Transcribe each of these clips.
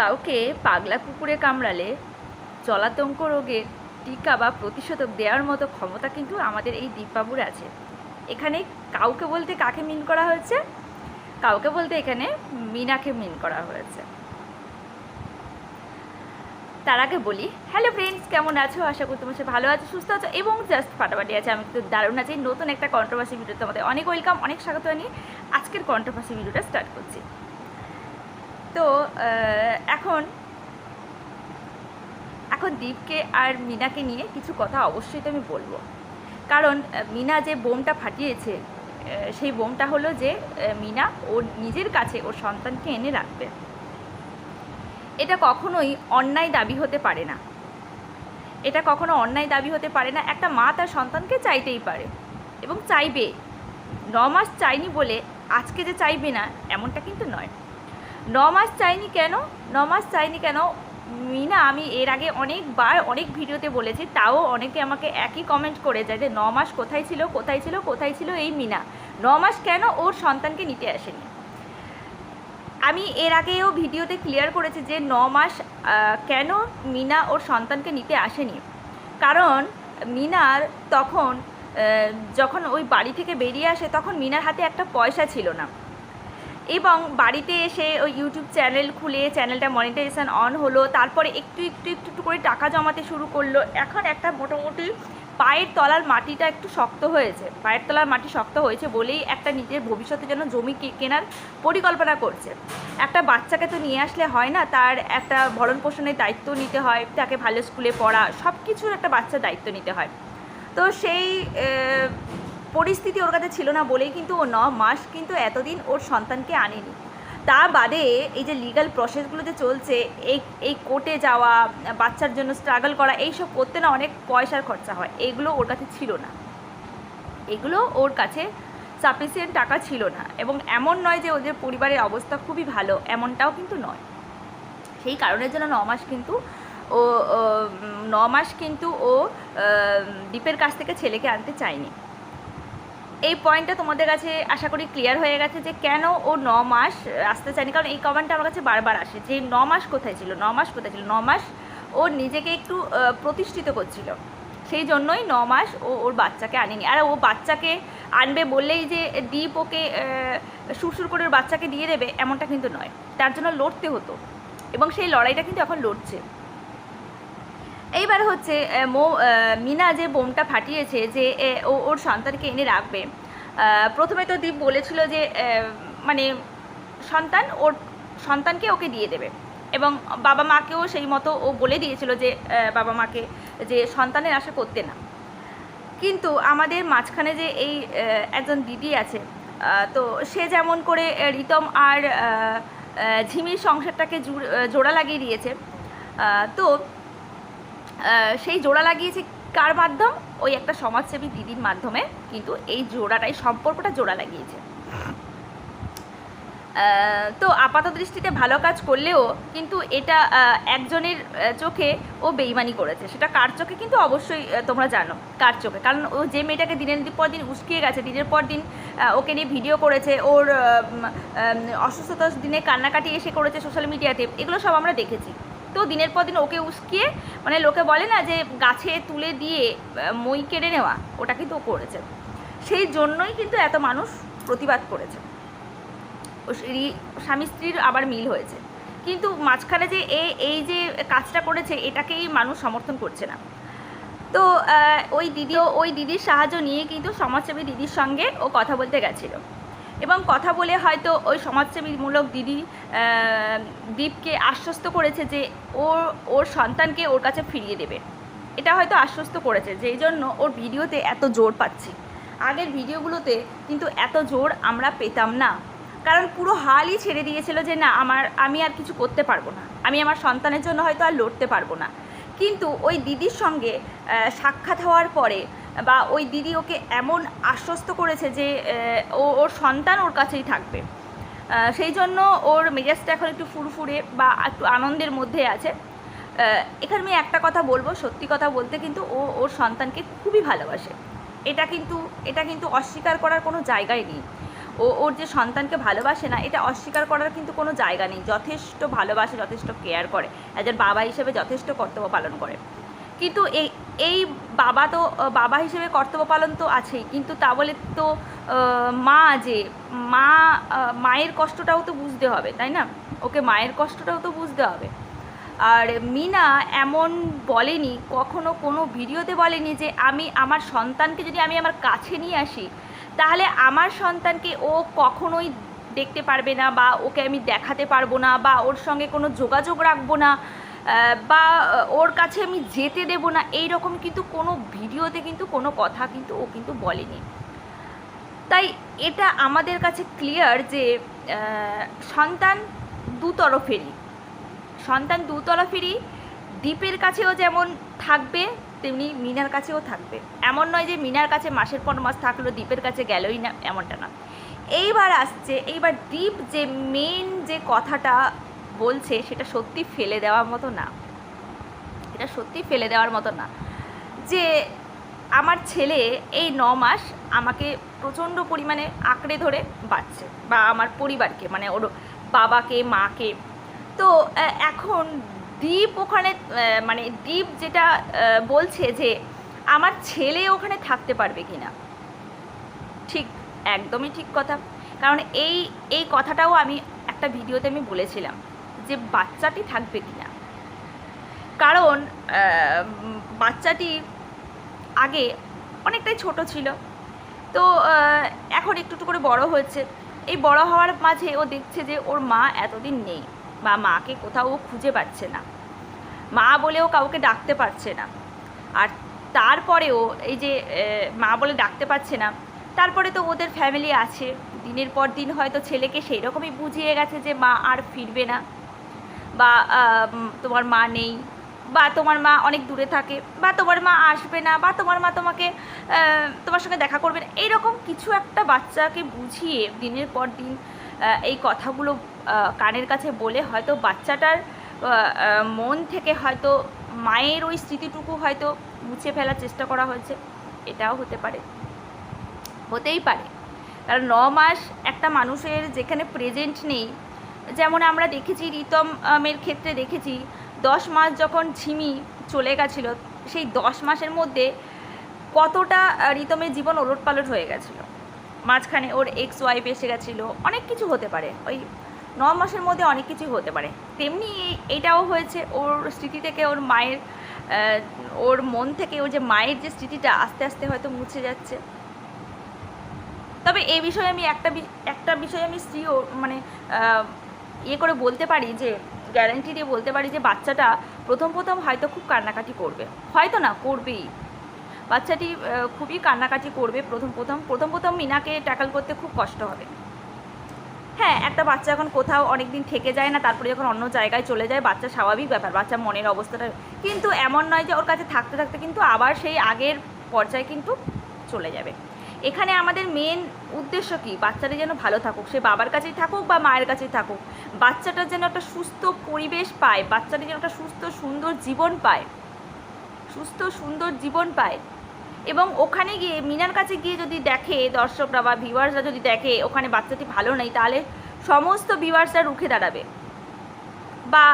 কাউকে পাগলা কুকুরে কামড়ালে জলাতঙ্ক রোগের টিকা বা প্রতিষেধক দেওয়ার মতো ক্ষমতা কিন্তু আমাদের এই দীপবাবুর আছে। এখানে কাউকে বলতে কাকে মিন করা হয়েছে? কাউকে বলতে এখানে মিনাকে মিন করা হয়েছে। তার আগে বলি হ্যালো ফ্রেন্ডস কেমন আছো? আশা করি তোমার সাথে ভালো আছো, সুস্থ আছো এবং জাস্ট ফাটাফাটি আছে। আমি কিন্তু দারুণ আছি। নতুন একটা কন্ট্রোভার্সি ভিডিও তোমাদের অনেক ওয়েলকাম অনেক স্বাগত জানিয়ে আজকের কন্ট্রোভার্সি ভিডিওটা স্টার্ট করছি। তো এখন এখন দীপকে আর মিনাকে নিয়ে কিছু কথা অবশ্যই তো আমি বলব। কারণ মিনা যে বোমটা ফাটিয়েছে সেই বোমটা হলো যে মিনা ওর নিজের কাছে ওর সন্তানকে এনে রাখবে। এটা কখনোই অন্যায় দাবি হতে পারে না। এটা কখনো অন্যায় দাবি হতে পারে না। একটা মা তার সন্তানকে চাইতেই পারে এবং চাইবে। ন মাস চাইনি বলে আজকে যে চাইবে না, এমনটা কিন্তু নয়। ন মাস চাইনি কেন? ন মাস চাইনি কেন? মিনা, আমি এর আগে অনেকবার অনেক ভিডিওতে বলেছি, তাও অনেকে আমাকে একই কমেন্ট করে যায় যে, ন মাস কোথায় ছিল কোথায় ছিল কোথায় ছিল এই মিনা? ন মাস কেন ওর সন্তানকে নিতে আসেনি? আমি এর আগেও ভিডিওতে ক্লিয়ার করেছি যে, ন মাস কেন মিনা ওর সন্তানকে নিতে আসেনি? কারণ মিনার তখন যখন ওই বাড়ি থেকে বেরিয়ে আসে, তখন মিনার হাতে একটা পয়সা ছিল না। এবং বাড়িতে এসে ওই ইউটিউব চ্যানেল খুলে চ্যানেলটা মনিটাইজেশন অন হলো, তারপরে একটু একটু একটু একটু করে টাকা জমাতে শুরু করল। এখন একটা মোটামুটি পায়ের তলার মাটিটা একটু শক্ত হয়েছে। পায়ের তলার মাটি শক্ত হয়েছে বলেই একটা নিজের ভবিষ্যতের জন্য জমি কেনার পরিকল্পনা করছে। একটা বাচ্চাকে তো নিয়ে আসলে হয় না, তার একটা ভরণ পোষণের দায়িত্ব নিতে হয়, তাকে ভালো স্কুলে পড়া সব কিছুর একটা বাচ্চার দায়িত্ব নিতে হয়। তো সেই পরিস্থিতি ওর কাছে ছিল না বলেই কিন্তু ও ন মাস কিন্তু এতদিন ওর সন্তানকে আনেনি। তা বাদে এই যে লিগাল প্রসেসগুলো যে চলছে, এই এই কোর্টে যাওয়া, বাচ্চার জন্য স্ট্রাগল করা, এইসব করতে না অনেক পয়সার খরচা হয়। এগুলো ওর কাছে ছিল না। এগুলো ওর কাছে সাফিসিয়েন্ট টাকা ছিল না। এবং এমন নয় যে ওদের পরিবারের অবস্থা খুবই ভালো, এমনটাও কিন্তু নয়। সেই কারণের জন্য ন মাস কিন্তু ও ন মাস কিন্তু ও দীপের কাছ থেকে ছেলেকে আনতে চায়নি। এই পয়েন্টটা তোমাদের কাছে আশা করি ক্লিয়ার হয়ে গেছে যে কেন ও ন মাস আসতে চায়নি। কারণ এই কমেন্টটা আমার কাছে বারবার আসে যে ন মাস কোথায় ছিল, ন মাস কোথায় ছিল? ন মাস ও নিজেকে একটু প্রতিষ্ঠিত করছিল। সেই জন্যই ন মাস ও ওর বাচ্চাকে আনেনি। আর ও বাচ্চাকে আনবে বললেই যে দীপ ওকে সুরসুর করে ওর বাচ্চাকে দিয়ে দেবে, এমনটা কিন্তু নয়। তার জন্য লড়তে হতো। এবং সেই লড়াইটা কিন্তু এখন লড়ছে। এইবার হচ্ছে মো মিনা যে বোমটা ফাটিয়েছে যে ও, ওর সন্তানকে এনে রাখবে প্রথমে তো দীপ বলেছিল যে মানে সন্তান ওর সন্তানকে ওকে দিয়ে দেবে এবং বাবা মাকেও সেই মতো ও বলে দিয়েছিল যে বাবা মাকে যে সন্তানের আশা করতে না। কিন্তু আমাদের মাঝখানে যে এই একজন দিদি আছে তো সে যেমন করে রিতম আর ঝিমির সংসারটাকে জুড়- লাগিয়ে দিয়েছে তো সেই জোড়া লাগিয়েছে কার মাধ্যম? ওই একটা সমাজসেবী দিদির মাধ্যমে, কিন্তু এই জোড়াটাই, সম্পর্কটা জোড়া লাগিয়েছে। তো আপাত দৃষ্টিতে ভালো কাজ করলেও কিন্তু এটা একজনের চোখে ও বেইমানি করেছে। সেটা কার চোখে? কিন্তু অবশ্যই তোমরা জানো কার চোখে। কারণ ও যে মেয়েটাকে দিনের পর দিন উস্কিয়ে গেছে, দিনের পর দিন ওকে নিয়ে ভিডিও করেছে, ওর অসুস্থতার দিনে কান্নাকাটি এসে করেছে সোশ্যাল মিডিয়াতে, এগুলো সব আমরা দেখেছি। তো দিনের পর দিন ওকে উস্কিয়ে মানে লোকে বলে না যে গাছে তুলে দিয়ে মই কেড়ে নেওয়া, ওটা কিন্তু করেছে। সেই জন্যই কিন্তু এত মানুষ প্রতিবাদ করেছে। স্বামী স্ত্রীর আবার মিল হয়েছে। কিন্তু মাঝখানে যে এ, এই যে কাজটা করেছে, এটাকেই মানুষ সমর্থন করছে না। তো ওই দিদিও ওই দিদির সাহায্য নিয়ে কিন্তু সমাজসেবী দিদির সঙ্গে ও কথা বলতে গেছিল। এবং কথা বলে হয়তো ওই সমাজসেবীমূলক দিদি দীপকে আশ্বস্ত করেছে যে ওর ওর সন্তানকে ওর কাছে ফিরিয়ে দেবে। এটা হয়তো আশ্বস্ত করেছে, যেই জন্য ওর ভিডিওতে এত জোর পাচ্ছি। আগের ভিডিওগুলোতে কিন্তু এত জোর আমরা পেতাম না। কারণ পুরো হালই ছেড়ে দিয়েছিল যে না, আমার, আমি আর কিছু করতে পারব না। আমি আমার সন্তানের জন্য হয়তো আর লড়তে পারব না। কিন্তু ওই দিদির সঙ্গে সাক্ষাৎ হওয়ার পরে বা ওই দিদি ওকে এমন আশ্বস্ত করেছে যে ও, ওর সন্তান ওর কাছেই থাকবে। সেই জন্য ওর মেজাজটা এখন একটু ফুরফুরে বা একটু আনন্দের মধ্যে আছে। এখানে আমি একটা কথা বলব, সত্যি কথা বলতে কিন্তু ও, ওর সন্তানকে খুবই ভালোবাসে। এটা কিন্তু এটা কিন্তু অস্বীকার করার কোনো জায়গায় নেই। ও, ওর যে সন্তানকে ভালোবাসে না, এটা অস্বীকার করার কিন্তু কোনো জায়গা নেই। যথেষ্ট ভালোবাসে, যথেষ্ট কেয়ার করে। একজন বাবা হিসেবে যথেষ্ট কর্তব্য পালন করে। কিন্তু এই এই বাবা তো, বাবা হিসেবে কর্তব্য পালন তো আছেই। কিন্তু তা বলে তো মা যে, মা মায়ের কষ্টটাও তো বুঝতে হবে, তাই না? ওকে মায়ের কষ্টটাও তো বুঝতে হবে। আর মিনা এমন বলেনি, কখনো কোনো ভিডিওতে বলেনি যে, আমি আমার সন্তানকে যদি আমি আমার কাছে নিয়ে আসি, তাহলে আমার সন্তানকে ও কখনোই দেখতে পারবে না বা ওকে আমি দেখাতে পারব না বা ওর সঙ্গে কোনো যোগাযোগ রাখব না। বা ওর কাছে আমি যেতে দেবো না এই রকম কিন্তু কোনো ভিডিওতে কিন্তু কোনো কথা কিন্তু ও কিন্তু বলেনি। তাই এটা আমাদের কাছে ক্লিয়ার যে সন্তান দুতরফেরই। সন্তান দুতরফেরই দ্বীপের কাছেও যেমন থাকবে, তেমনি মিনার কাছেও থাকবে। এমন নয় যে মিনার কাছে মাসের পর মাস থাকল দ্বীপের কাছে গেলই না, এমনটা না। এইবার আসছে, এইবার দ্বীপ যে মেন যে কথাটা বলছে, সেটা সত্যি ফেলে দেওয়ার মতো না। এটা সত্যি ফেলে দেওয়ার মতো না। যে আমার ছেলে এই ন মাস আমাকে প্রচণ্ড পরিমাণে আঁকড়ে ধরে বাঁচছে, বা আমার পরিবারকে মানে ওর বাবাকে, মাকে। তো এখন দ্বীপ ওখানে মানে দ্বীপ যেটা বলছে যে আমার ছেলে ওখানে থাকতে পারবে কি না ঠিক, একদমই ঠিক কথা। কারণ এই এই কথাটাও আমি একটা ভিডিওতে আমি বলেছিলাম। যে বাচ্চাটি থাকবে কি না কারণ বাচ্চাটি আগে অনেকটাই ছোট ছিল। তো এখন একটু একটু করে বড় হয়েছে। এই বড় হওয়ার মাঝে ও দেখছে যে ওর মা এতদিন নেই বা মাকে কোথাও ও খুঁজে পাচ্ছে না। মা বলেও কাউকে ডাকতে পারছে না। আর তারপরেও এই যে মা বলে ডাকতে পারছে না, তারপরে তো ওদের ফ্যামিলি আছে। দিনের পর দিন হয়তো ছেলেকে সেই রকমই বুঝিয়ে গেছে যে মা আর ফিরবে না। বা তোমার মা নেই, বা তোমার মা অনেক দূরে থাকে, বা তোমার মা আসবে না, বা তোমার মা তোমাকে তোমার সঙ্গে দেখা করবে না এইরকম কিছু একটা বাচ্চাকে বুঝিয়ে দিনের পর দিন এই কথাগুলো কানের কাছে বলে হয়তো বাচ্চাটার মন থেকে হয়তো মায়ের ওই স্মৃতিটুকু হয়তো মুছে ফেলার চেষ্টা করা হয়েছে, এটাও হতে পারে। হতেই পারে। কারণ ন মাস একটা মানুষের যেখানে প্রেজেন্ট নেই যেমন আমরা দেখেছি রিতম আমের ক্ষেত্রে দেখেছি, দশ মাস যখন ঝিমি চলে গেছিল, সেই দশ মাসের মধ্যে কতটা রিতমের জীবন ওলট পালট হয়ে গেছিল। মাঝখানে ওর এক্স ওয়াইফ এসে গেছিল, অনেক কিছু হতে পারে। ওই ন মাসের মধ্যে অনেক কিছু হতে পারে। তেমনি এইটাও হয়েছে, ওর স্মৃতি থেকে ওর মায়ের ওর মন থেকে ওর যে মায়ের যে স্মৃতিটা আস্তে আস্তে হয়তো মুছে যাচ্ছে। তবে এই বিষয়ে আমি একটা একটা বিষয়ে আমি স্ত্রী মানে ইয়ে করে বলতে পারি যে গ্যারান্টি দিয়ে বলতে পারি যে, বাচ্চাটা প্রথম প্রথম হয়তো খুব কান্নাকাটি করবে। হয়তো না, করবেই। বাচ্চাটি খুবই কান্নাকাটি করবে প্রথম প্রথম। প্রথম প্রথম মিনাকে ট্যাকল করতে খুব কষ্ট হবে। হ্যাঁ একটা বাচ্চা এখন কোথাও অনেক দিন থেকে যায় না, তারপরে যখন অন্য জায়গায় চলে যায়, বাচ্চা স্বাভাবিক ব্যাপার বাচ্চা মনের অবস্থাটা। কিন্তু এমন নয় যে, ওর কাছে থাকতে থাকতে কিন্তু আবার সেই আগের পর্যায়ে কিন্তু চলে যাবে। এখানে আমাদের মেন উদ্দেশ্য কি? বাচ্চাটা যেন ভালো থাকুক। সে বাবার কাছেই থাকুক বা মায়ের কাছেই থাকুক। বাচ্চাটার যেন একটা সুস্থ পরিবেশ পায়, বাচ্চাটা যেন একটা সুস্থ, সুন্দর জীবন পায়। সুস্থ, সুন্দর জীবন পায়। এবং ওখানে গিয়ে, মিনার কাছে গিয়ে যদি দেখে দর্শকরা বা ভিউয়ার্সরা যদি দেখে ওখানে বাচ্চাটি ভালো নেই, তাহলে সমস্ত ভিউয়ার্সরা রুখে দাঁড়াবে। বা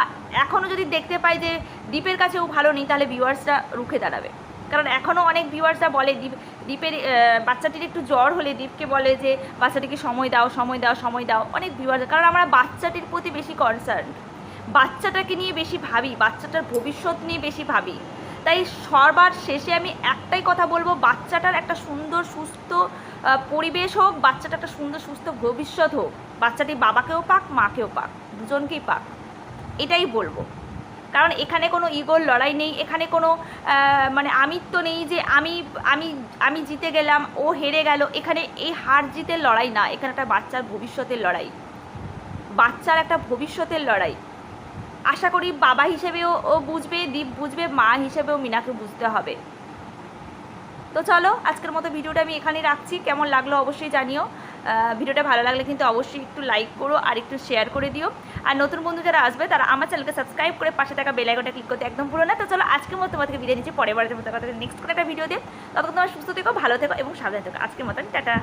এখনও যদি দেখতে পাই যে দ্বীপের কাছেও ভালো নেই, তাহলে ভিউয়ার্সরা রুখে দাঁড়াবে। কারণ এখনও অনেক ভিউয়ার্সরা বলে দ্বীপ দ্বীপের আহ, বাচ্চাটির একটু জ্বর হলে দ্বীপকে বলে যে বাচ্চাটিকে সময় দাও সময় দাও সময় দাও। অনেক ভিউয়ার্স কারণ আমরা বাচ্চাটির প্রতি বেশি কনসার্ন বাচ্চাটাকে নিয়ে বেশি ভাবি বাচ্চাটার ভবিষ্যৎ নিয়ে বেশি ভাবি। তাই সবার শেষে আমি একটাই কথা বলব বাচ্চাটার একটা সুন্দর সুস্থ পরিবেশ হোক বাচ্চাটা একটা সুন্দর সুস্থ ভবিষ্যৎ হোক। বাচ্চাটি বাবাকেও পাক মাকেও পাক দুজনকেই পাক। এটাই বলব। কারণ এখানে কোনো ইগোর লড়াই নেই, এখানে কোনো মানে আমিত্ব নেই যে আমি আমি আমি জিতে গেলাম, ও হেরে গেল। এখানে এই হার জিতের লড়াই না, এখানে একটা বাচ্চার ভবিষ্যতের লড়াই। বাচ্চার একটা ভবিষ্যতের লড়াই। আশা করি বাবা হিসেবেও ও বুঝবে, দীপ বুঝবে, মা হিসেবেও মিনাকে বুঝতে হবে। তো চলো, আজকের মতো ভিডিওটা আমি এখানেই রাখছি। কেমন লাগল অবশ্যই জানিও। ভিডিওটা ভালো লাগলে কিন্তু অবশ্যই একটু লাইক করো আর একটু শেয়ার করে দিও। আর নতুন বন্ধু যারা আসবে, তারা আমার চ্যানেলকে সাবস্ক্রাইব করে পাশে থাকা বেলাইকনটা ক্লিক করতে একদম ভুলো না। তো চলো আজকের মতো তোমাদেরকে বিদায় নিচ্ছি। পরের বারের মতো কথা নেক্সট কোনো একটা ভিডিও দিয়ে ততক্ষণ তোমার সুস্থ থেকো, ভালো থেকো এবং সাবধানে থেকো। আজকের মতন, টাটা।